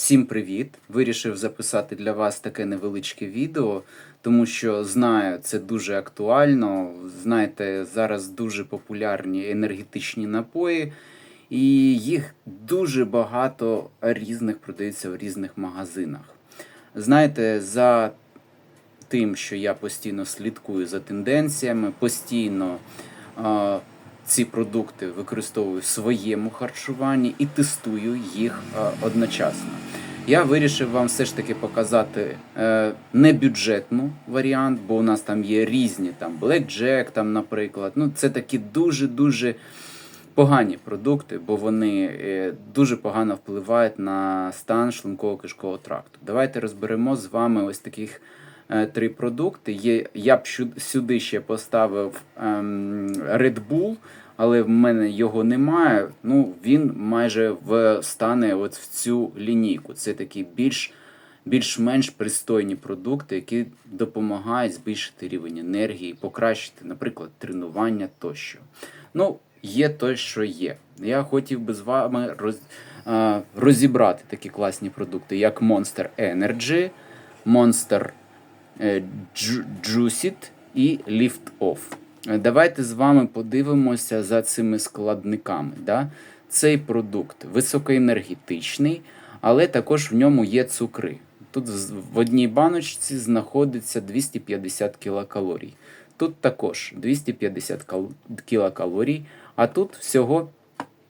Всім привіт! Вирішив записати для вас таке невеличке відео, тому що знаю, це дуже актуально. Знаєте, зараз дуже популярні енергетичні напої, і їх дуже багато різних продається в різних магазинах. Знаєте, за тим, що я постійно слідкую за тенденціями, постійно ці продукти використовую в своєму харчуванні і тестую їх а, одночасно. Я вирішив вам все ж таки показати е, небюджетну варіант, бо у нас там є різні там Blackjack, там, наприклад. Ну, це такі дуже-дуже погані продукти, бо вони е, дуже погано впливають на стан шлунково-кишкового тракту. Давайте розберемо з вами ось таких е, три продукти. Є, я б сюди ще поставив ем, Red Bull, але в мене його немає. Ну, він майже встане от в цю лінійку. Це такі більш більш-менш пристойні продукти, які допомагають збільшити рівень енергії, покращити, наприклад, тренування тощо. Ну, є те, що є. Я хотів би з вами роз, а, розібрати такі класні продукти, як Monster Energy, Monster е, Juiced і Lift Off. Е, Давайте з вами подивимося за цими складниками. Да? Цей продукт високоенергетичний, але також в ньому є цукри. Тут в одній баночці знаходиться 250 кілокалорій. Тут також 250 кал- кілокалорій, а тут всього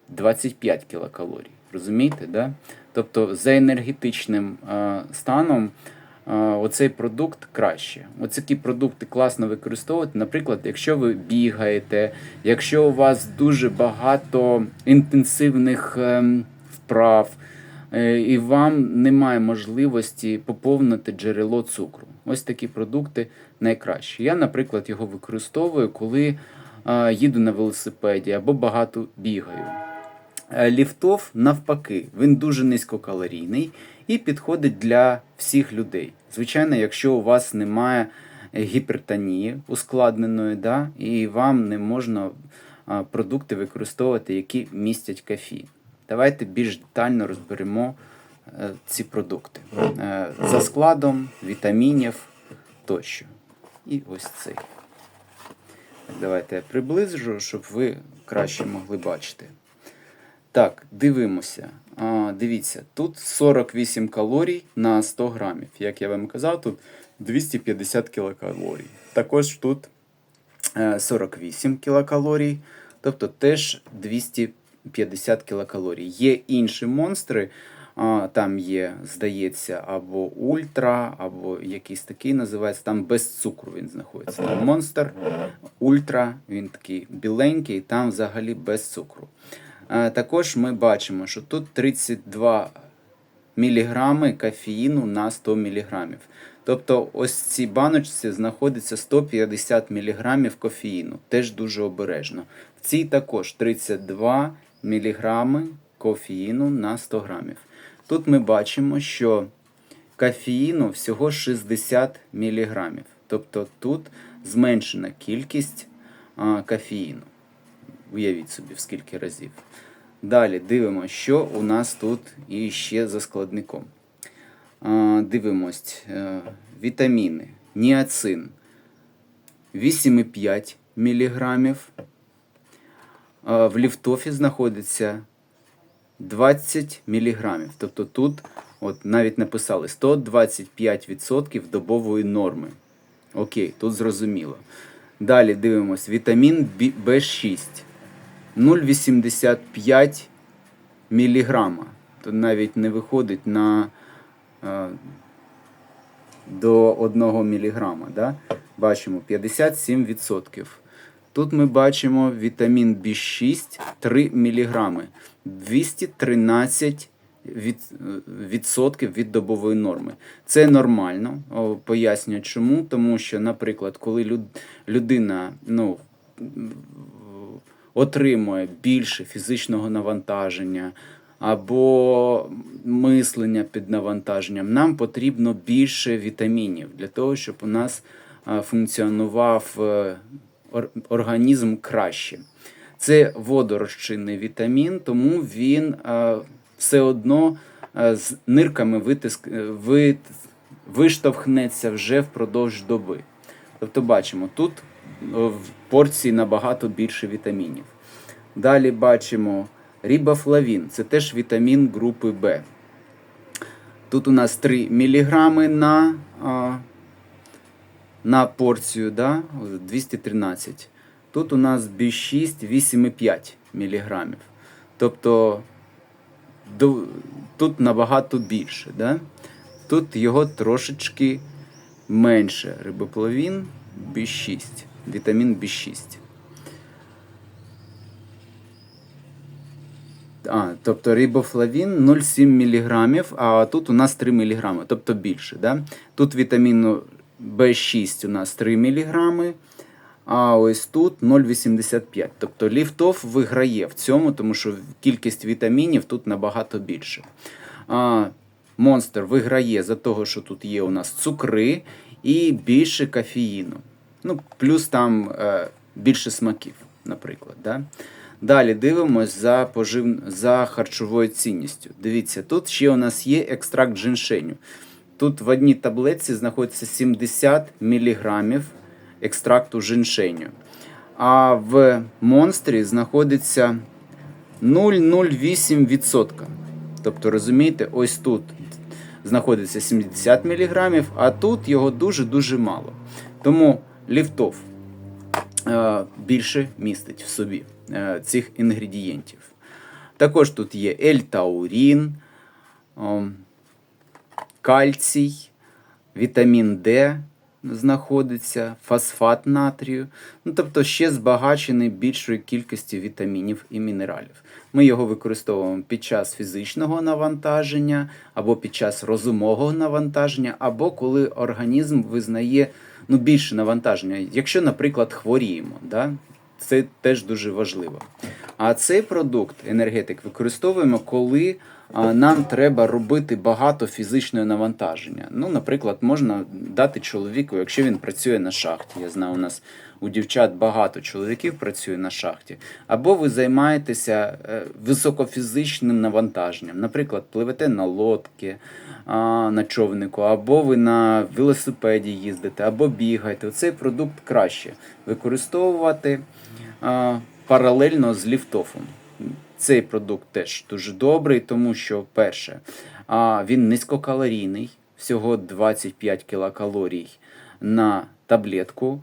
25 кілокалорій. Розумієте, да? Тобто за енергетичним е, станом е, оцей продукт краще. Оці такі продукти класно використовувати. Наприклад, якщо ви бігаєте, якщо у вас дуже багато інтенсивних ем, вправ, е, і вам немає можливості поповнити джерело цукру. Ось такі продукти найкращі. Я, наприклад, його використовую, коли е, їду на велосипеді або багато бігаю. Е, Ліфтов навпаки, він дуже низькокалорійний і підходить для всіх людей. Звичайно, якщо у вас немає гіпертонії ускладненої, да, і вам не можна продукти використовувати, які містять кофеїн. Давайте більш детально розберемо е, ці продукти Е, за складом вітамінів тощо. І ось цей. Давайте я приближу, щоб ви краще могли бачити. Так, дивимося. А, дивіться, тут 48 калорій на 100 грамів. Як я вам казав, тут 250 кілокалорій. Також тут е, 48 кілокалорій, тобто теж 250 кілокалорій. Є інші монстри, а, там є, здається, або ультра, або якийсь такий називається, там без цукру він знаходиться. Там монстр, ультра, він такий біленький, там взагалі без цукру. Також ми бачимо, що тут 32 міліграми кофеїну на 100 міліграмів. Тобто ось в цій баночці знаходиться 150 міліграмів кофеїну. Теж дуже обережно. В цій також 32 міліграми кофеїну на 100 грамів. Тут ми бачимо, що кофеїну всього 60 міліграмів. Тобто тут зменшена кількість кофеїну. Уявіть собі, в скільки разів. Далі дивимося, що у нас тут і ще за складником. Дивимось е, вітаміни, ніацин 8,5 мг. В ліфтофі знаходиться 20 мг. Тобто тут от навіть написали 125% добової норми. Окей, тут зрозуміло. Далі дивимось вітамін В6 0,85 міліграма. Тут навіть не виходить на е, до 1 міліграма. Да? Бачимо 57%. Тут ми бачимо вітамін В6 3 міліграми. 213 від, відсотків від добової норми. Це нормально. Пояснюю чому. Тому що, наприклад, коли люд, людина ну, отримує більше фізичного навантаження або мислення під навантаженням, нам потрібно більше вітамінів для того, щоб у нас функціонував е, організм краще. Це водорозчинний вітамін, тому він все одно з нирками витиск, е, вит, виштовхнеться вже впродовж доби. Тобто бачимо, тут в порції набагато більше вітамінів. Далі бачимо рібофлавін, це теж вітамін групи В. Тут у нас 3 мг на, на порцію, да? 213. Тут у нас B6 8,5 мг. Тобто тут набагато більше. Да? Тут його трошечки менше. Рибоплавін B6, вітамін B6. А, тобто рибофлавін 0,7 мг, а тут у нас 3 мг, тобто більше. Да? Тут вітаміну В6 у нас 3 мг, а ось тут 0,85. Тобто ліфтов виграє в цьому, тому що кількість вітамінів тут набагато більше. А, Монстр виграє за того, що тут є у нас цукри і більше кофеїну. Ну, плюс там е, більше смаків, наприклад. Да? Далі дивимось за, пожив... за харчовою цінністю. Дивіться, тут ще у нас є екстракт женьшеню. Тут в одній таблетці знаходиться 70 мг екстракту женьшеню. А в монстрі знаходиться 0,08%. Тобто, розумієте, ось тут знаходиться 70 мг, а тут його дуже-дуже мало. Тому ліфтов е, більше містить в собі е, цих інгредієнтів. Також тут є L-таурін, кальцій, вітамін Д знаходиться, фосфат натрію, ну, тобто ще збагачений більшою кількістю вітамінів і мінералів. Ми його використовуємо під час фізичного навантаження, або під час розумового навантаження, або коли організм визнає ну, більше навантаження. Якщо, наприклад, хворіємо, да? це теж дуже важливо. А цей продукт, енергетик, використовуємо, коли нам треба робити багато фізичного навантаження. Ну, наприклад, можна дати чоловіку, якщо він працює на шахті. Я знаю, у нас у дівчат багато чоловіків працює на шахті. Або ви займаєтеся е, високофізичним навантаженням. Наприклад, пливете на лодки, на човнику, або ви на велосипеді їздите, або бігаєте. Цей продукт краще використовувати паралельно з ліфтофом. Цей продукт теж дуже добрий, тому що, перше, він низькокалорійний, всього 25 кілокалорій на таблетку.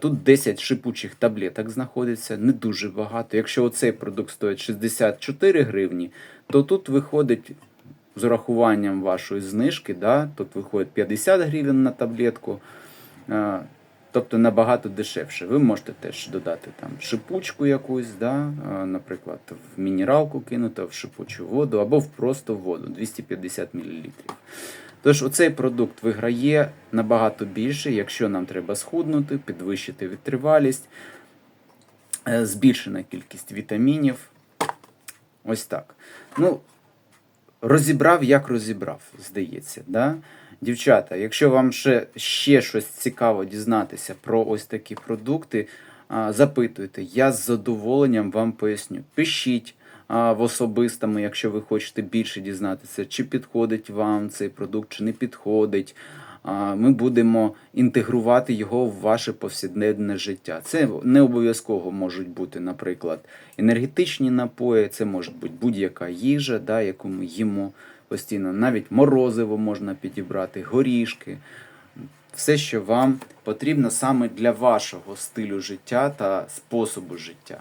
Тут 10 шипучих таблеток знаходиться, не дуже багато. Якщо оцей продукт стоїть 64 гривні, то тут виходить з урахуванням вашої знижки, да, тут виходить 50 гривень на таблетку. Тобто набагато дешевше. Ви можете теж додати там шипучку якусь, да, наприклад, в мінералку кинути, в шипучу воду або в просто воду 250 мл. Тож оцей продукт виграє набагато більше, якщо нам треба схуднути, підвищити витривалість, е, збільшена кількість вітамінів. Ось так. Ну, розібрав, як розібрав, здається. Да? Дівчата, якщо вам ще, ще щось цікаво дізнатися про ось такі продукти, запитуйте, я з задоволенням вам поясню. Пишіть в особистому, якщо ви хочете більше дізнатися, чи підходить вам цей продукт, чи не підходить. Ми будемо інтегрувати його в ваше повсякденне життя. Це не обов'язково можуть бути, наприклад, енергетичні напої, це може бути будь-яка їжа, да, яку ми їмо постійно. Навіть морозиво можна підібрати, горішки. Все, що вам потрібно саме для вашого стилю життя та способу життя.